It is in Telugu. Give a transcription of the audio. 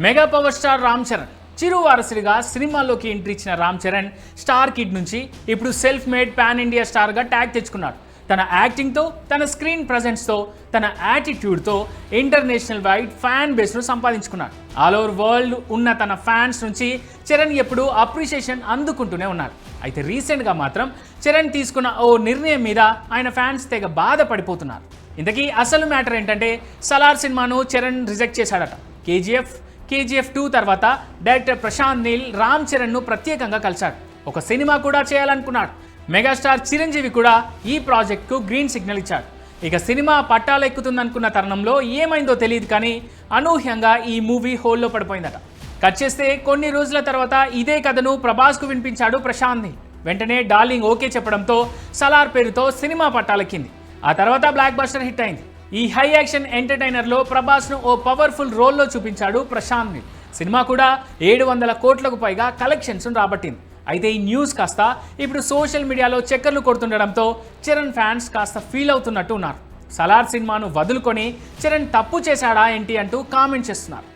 Mega power star Ram Charan. Chiru వారసుడిగా సినిమాల్లోకి ఎంట్రీ ఇచ్చిన రామ్ చరణ్ స్టార్ కిడ్ నుంచి ఇప్పుడు సెల్ఫ్ మేడ్ పాన్ ఇండియా స్టార్గా ట్యాగ్ తెచ్చుకున్నాడు. తన యాక్టింగ్తో తన స్క్రీన్ ప్రజెన్స్తో తన యాటిట్యూడ్తో ఇంటర్నేషనల్ వైడ్ ఫ్యాన్ బేస్ను సంపాదించుకున్నాడు. ఆల్ ఓవర్ వరల్డ్ ఉన్న తన ఫ్యాన్స్ నుంచి చరణ్ ఎప్పుడూ అప్రిషియేషన్ అందుకుంటూనే ఉన్నారు. అయితే రీసెంట్గా మాత్రం చరణ్ తీసుకున్న ఓ నిర్ణయం మీద ఆయన ఫ్యాన్స్ తెగ బాధపడిపోతున్నారు. ఇంతకీ అసలు మ్యాటర్ ఏంటంటే సలార్ సినిమాను చరణ్ రిజెక్ట్ చేశాడట. కేజీఎఫ్ కేజీఎఫ్ టూ తర్వాత డైరెక్టర్ ప్రశాంత్ నీల్ రామ్ చరణ్ను ప్రత్యేకంగా కలిశాడు ఒక సినిమా కూడా చేయాలనుకున్నాడు మెగాస్టార్ చిరంజీవి కూడా ఈ ప్రాజెక్ట్కు గ్రీన్ సిగ్నల్ ఇచ్చాడు ఇక సినిమా పట్టాలు ఎక్కుతుందనుకున్న తరుణంలో ఏమైందో తెలియదు కానీ అనూహ్యంగా ఈ మూవీ హోల్లో పడిపోయిందట. కట్ చేస్తే కొన్ని రోజుల తర్వాత ఇదే కథను ప్రభాస్కు వినిపించాడు ప్రశాంత్ నీల్. వెంటనే డార్లింగ్ ఓకే చెప్పడంతో సలార్ పేరుతో సినిమా పట్టాలెక్కింది. ఆ తర్వాత బ్లాక్ బస్టర్ హిట్ అయింది. ఈ హై యాక్షన్ ఎంటర్టైనర్లో ప్రభాస్ను ఓ పవర్ఫుల్ రోల్లో చూపించాడు ప్రశాంత్ నీల్ సినిమా కూడా ఏడు వందల కోట్లకు పైగా కలెక్షన్స్ రాబట్టింది. అయితే ఈ న్యూస్ కాస్త ఇప్పుడు సోషల్ మీడియాలో చక్కర్లు కొడుతుండడంతో చరణ్ ఫ్యాన్స్ కాస్త ఫీల్ అవుతున్నట్టు ఉన్నారు సలార్ సినిమాను వదులుకొని చరణ్ తప్పు చేశాడా ఏంటి అంటూ కామెంట్ చేస్తున్నారు.